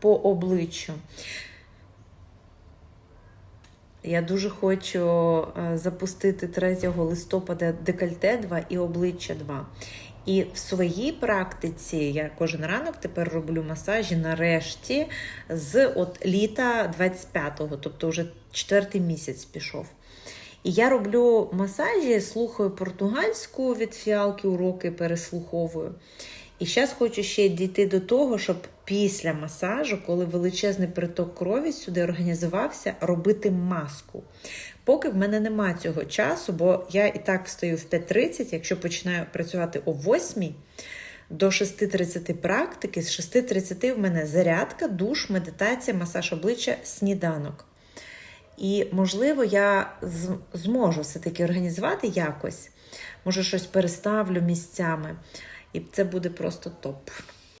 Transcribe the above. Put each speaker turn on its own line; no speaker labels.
по обличчю. Я дуже хочу е, запустити 3 листопада декольте 2 і обличчя 2. І в своїй практиці я кожен ранок тепер роблю масажі нарешті з от літа 25-го, тобто вже четвертий місяць пішов. І я роблю масажі, слухаю португальську від фіалки, уроки переслуховую. І зараз хочу ще дійти до того, щоб після масажу, коли величезний приток крові сюди організувався, робити маску. Поки в мене нема цього часу, бо я і так встаю в 5.30, якщо починаю працювати о 8 до 6.30 практики, з 6.30 в мене зарядка, душ, медитація, масаж обличчя, сніданок. І, можливо, я зможу все-таки організувати якось. Може, щось переставлю місцями. І це буде просто топ.